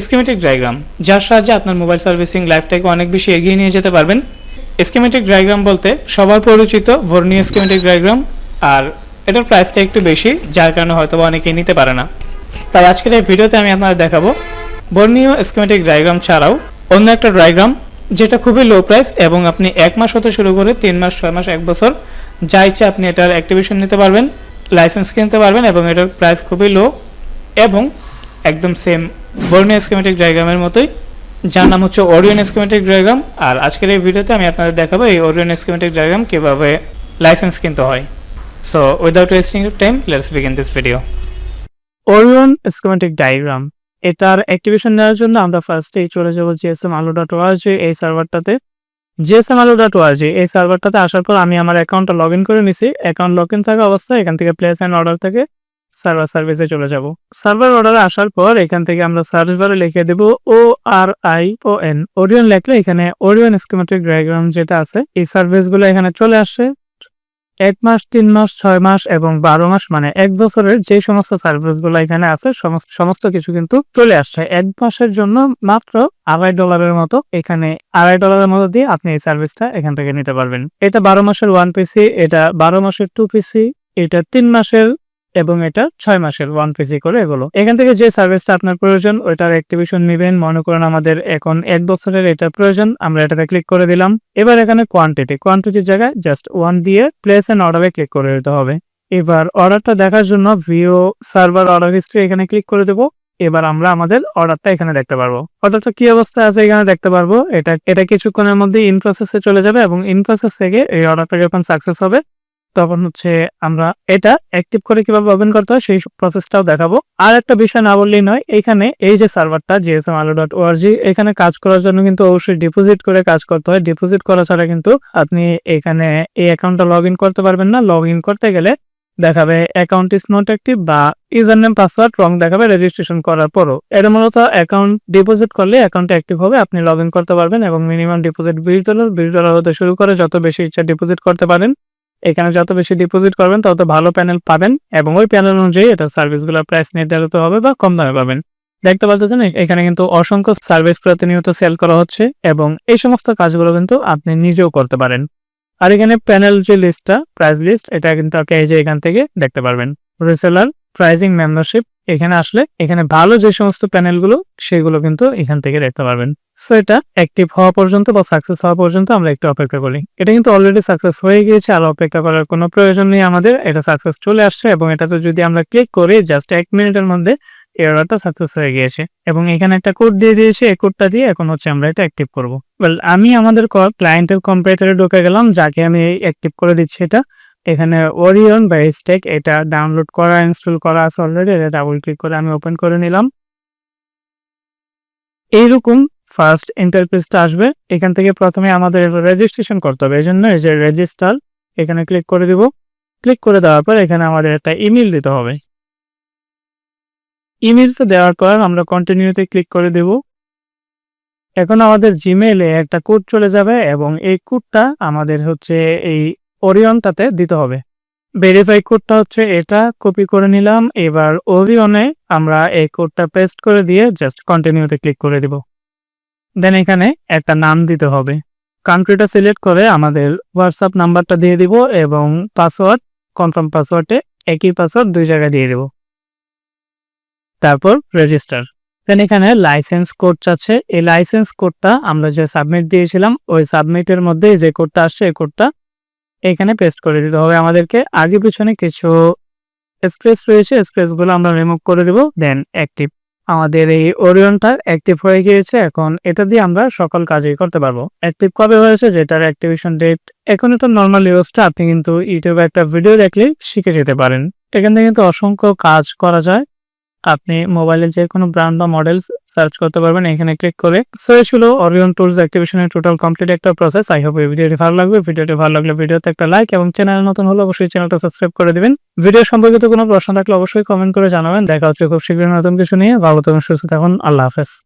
Schematic diagram যার সাহায্যে আপনার মোবাইল সার্ভিসিং লাইফটাকে অনেক বেশি এগিয়ে নিয়ে যেতে পারবেন। স্কিমেটিক ডায়াগ্রাম বলতে সবার পরিচিত ভর্নি স্কিমেটিক ডায়াগ্রাম আর এটার প্রাইসটা একটু বেশি, যার কারণে হয়তো অনেকেই নিতে পারে না। তাই আজকের এই ভিডিওতে আমি আপনাদের দেখাবো বর্ণীয় স্কিমেটিক ডায়াগ্রাম ছাড়াও অন্য একটা ডায়াগ্রাম যেটা খুবই লো প্রাইস এবং আপনি এক মাস হতে শুরু করে তিন মাস, ছয় মাস, এক বছর যা ইচ্ছা আপনি এটার অ্যাক্টিভেশন নিতে পারবেন লাইসেন্স কিনতে পারবেন এবং এটার প্রাইস খুবই লো এবং একদম সেম বর্ণীয় স্কিমেটিক ডায়াগ্রামের মতোই। যার নাম হচ্ছে ওরিয়ন স্কিমেটিক ডায়াগ্রাম আর আজকের এই ভিডিওতে আমি আপনাদের দেখাবো এই ওরিয়ন স্কিমেটিক ডায়াগ্রাম কীভাবে লাইসেন্স কিনতে হয়। So without wasting time let's begin this video Orion schematic diagram এটার অ্যাক্টিভেশন নেওয়ার জন্য আমরা ফার্স্টেই চলে যাব জিএসএম আলো ডট ওয়ার্জি এই সার্ভারটাতে জিএসএম আলো ডট ওয়ার্জি এই সার্ভারটাতে আসার পর আমি আমার অ্যাকাউন্টটা লগ ইন করে নিছি। অ্যাকাউন্ট লগ ইন থাকা অবস্থায় এখান থেকে প্লেস অ্যান্ড অর্ডার থেকে। সার্ভার সার্ভিসে চলে যাব। সার্ভার অর্ডারে আসার পর এখান থেকে আমরা সার্চ বারে লিখে দেব O R I O N Orion লেখলে এখানে ওরিয়ন স্কিমেটিক ডায়াগ্রাম যেটা আছে, এই সার্ভিসগুলো এখানে চলে আসছে এক মাস, তিন মাস, ছয় মাস এবং বারো মাস মানে এক বছরের যে সমস্ত সার্ভিসগুলো এখানে আছে, সমস্ত কিছু কিন্তু চলে আসছে। এক মাসের জন্য মাত্র আড়াই ডলারের মতো এখানে আড়াই ডলারের মতো দিয়ে আপনি এই সার্ভিসটা এখান থেকে নিতে পারবেন। এটা বারো মাসের ওয়ান পিসি এটা বারো মাসের টু পিসি এটা তিন মাসের এবং এটা ছয় মাসের ওয়ান পিসি করে এগুলো। এখান থেকে যে সার্ভিসটা আপনার প্রয়োজন, ওইটার অ্যাক্টিভেশন নেবেন। মনে করেন আমাদের এখন এক বছরের এটা প্রয়োজন, আমরা এটাতে ক্লিক করে দিলাম। এবার এখানে কোয়ান্টিটি কোয়ান্টিটির জায়গায় জাস্ট ওয়ান দিয়ে প্লেস এন্ড অর্ডারে ক্লিক করে দিতে হবে। এবার অর্ডারটা দেখার জন্য ভিও সার্ভার অর্ডার হিস্ট্রি এখানে ক্লিক করে দেবো। এবার আমরা আমাদের অর্ডারটা এখানে দেখতে পারব। অর্ডারটা কি অবস্থায় আছে এখানে দেখতে পারব? এটা এটা কিছুক্ষণের মধ্যে ইন চলে যাবে এবং ইন থেকে এই অর্ডারটা যখন সাকসেস হবে তখন হচ্ছে আমরা এটা অ্যাক্টিভ করে কীভাবে ওপেন করতে হয় সেই প্রসেসটাও দেখাবো। আর একটা বিষয় না বললেই নয়, এখানে এই যে সার্ভারটা জিএসএম আলো ডট ওআরজি এখানে কাজ করার জন্য কিন্তু অবশ্যই ডিপোজিট করে কাজ করতে হয়। ডিপোজিট করা ছাড়া কিন্তু আপনি এখানে এই অ্যাকাউন্টটা লগ করতে পারবেন না। লগ করতে গেলে দেখাবে অ্যাকাউন্ট ইজ নট অ্যাক্টিভ বা ইউজার নেম পাসওয়ার্ড রং দেখাবে রেজিস্ট্রেশন করার পরও। এটা মূলত অ্যাকাউন্ট ডিপোজিট করলে অ্যাকাউন্ট অ্যাক্টিভ হবে, আপনি লগ করতে পারবেন এবং মিনিমাম ডিপোজিট বিশ ডলার বিশ ডলার হতে শুরু করে যত বেশি ইচ্ছা ডিপোজিট করতে পারেন। এখানে যত বেশি ডিপোজিট করবেন, তত ভালো প্যানেল পাবেন এবং ওই প্যানেল অনুযায়ী এটা সার্ভিসগুলোর প্রাইস নির্ধারিত হবে বা কম দামে পাবেন। দেখতে পাচ্ছেন এখানে কিন্তু অসংখ্য সার্ভিস প্রতিনিয়ত সেল করা হচ্ছে এবং এই সমস্ত কাজগুলো কিন্তু আপনি নিজেও করতে পারেন। আর এখানে প্যানেল যে লিস্টটা প্রাইস লিস্ট এটা কিন্তু আপনি এই যে এখান থেকে দেখতে পারবেন। রিসেলার প্রাইজিং মেম্বারশিপ এখানে আসলে এখানে ভালো যে সমস্ত প্যানেলগুলো, সেগুলো কিন্তু এখান থেকে দেখতে পারবেন। সো এটা অ্যাক্টিভ হওয়া পর্যন্ত বা সাকসেস হওয়া পর্যন্ত আমরা একটু অপেক্ষা করি। এটা কিন্তু অলরেডি সাকসেস হয়ে গিয়েছে, আর অপেক্ষা করার কোনো প্রয়োজন নেই আমাদের। এটা সাকসেস চলে আসছে এবং এটাতে যদি আমরা ক্লিক করি জাস্ট এক মিনিটের মধ্যে অর্ডারটা সাকসেস হয়ে গিয়েছে। এবং এখানে একটা কোড দিয়ে দিয়েছে, এই কোডটা দিয়ে এখন হচ্ছে আমরা এটা অ্যাক্টিভ করব। আমি আমাদের ক্লায়েন্টের কম্পিউটারে ঢুকে গেলাম, যাকে আমি অ্যাক্টিভ করে দিচ্ছি এটা। এখানে ওরিয়ন বা স্টেক এটা ডাউনলোড করা ইনস্টল করা আছে অলরেডি এটা ডাবল ক্লিক করে আমি ওপেন করে নিলাম। এইরকম ফার্স্ট ইন্টারফেসটা আসবে, এখান থেকে প্রথমে আমাদের রেজিস্ট্রেশন করতে হবে এই জন্য এই যে রেজিস্টার এখানে ক্লিক করে দিব। ক্লিক করে দেওয়ার পর এখানে আমাদের একটা ইমেল দিতে হবে। ইমেলটা দেওয়ার পর আমরা কন্টিনিউতে ক্লিক করে দেব। এখন আমাদের জিমেইলে একটা কোড চলে যাবে এবং এই কোডটা আমাদের হচ্ছে এই ওরিয়নটাতে দিতে হবে। ভেরিফাই কোডটা হচ্ছে এটা কপি করে নিলাম, এবার ওরিয়নে আমরা এই কোডটা পেস্ট করে দিয়ে জাস্ট কন্টিনিউতে ক্লিক করে দিব। দেন এখানে একটা নাম দিতে হবে। কান্ট্রিটা সিলেক্ট করে আমাদের হোয়াটসঅ্যাপ নাম্বারটা দিয়ে দিব এবং পাসওয়ার্ড কনফার্ম পাসওয়ার্ডে একই পাসওয়ার্ড দুই জায়গায় দিয়ে দেব। তারপর রেজিস্টার দেন এখানে লাইসেন্স কোড চাচ্ছে এই লাইসেন্স কোডটা আমরা যে সাবমিট দিয়েছিলাম, ওই সাবমিটের মধ্যে যে কোডটা আসছে, এই কোডটা এখানে পেস্ট করে দিতে হবে আমাদেরকে। আগে পিছনে কিছু স্পেস রয়েছে স্পেসগুলো আমরা রিমুভ করে দেব দেন অ্যাক্টিভ আমাদের এই ওরিয়নটা অ্যাক্টিভ হয়ে গিয়েছে, এখন এটা দিয়ে আমরা সকল কাজই করতে পারব। অ্যাক্টিভ কবে হয়েছে, যেটার অ্যাক্টিভেশন ডেট এখন এটা নর্মাল ইউজটা আপনি কিন্তু ইউটিউবে একটা ভিডিও দেখলে শিখে যেতে পারেন। এখান থেকে কিন্তু অসংখ্য কাজ করা যায়। আপনি মোবাইলে যে কোনো ব্র্যান্ড বা মডেলস সার্চ করতে পারবেন, এখানে ক্লিক করে সো এই ছিল অরিয়ন টুলস অ্যাক্টিভেশনের টোটাল কমপ্লিট একটা প্রসেস আই হোপ এই ভিডিওটি ভালো লাগবে। ভিডিওটি ভালো লাগলে ভিডিওতে একটা লাইক এবং চ্যানেল নতুন হলে অবশ্যই চ্যানেলটা সাবস্ক্রাইব করে দিবেন। ভিডিও সম্পর্কিত কোনো প্রশ্ন থাকলে অবশ্যই কমেন্ট করে জানাবেন। দেখা হচ্ছে খুব শীঘ্রই নতুন কিছু নিয়ে। ভালো থাকুন, সুস্থ থাকুন। আল্লাহ হাফেজ।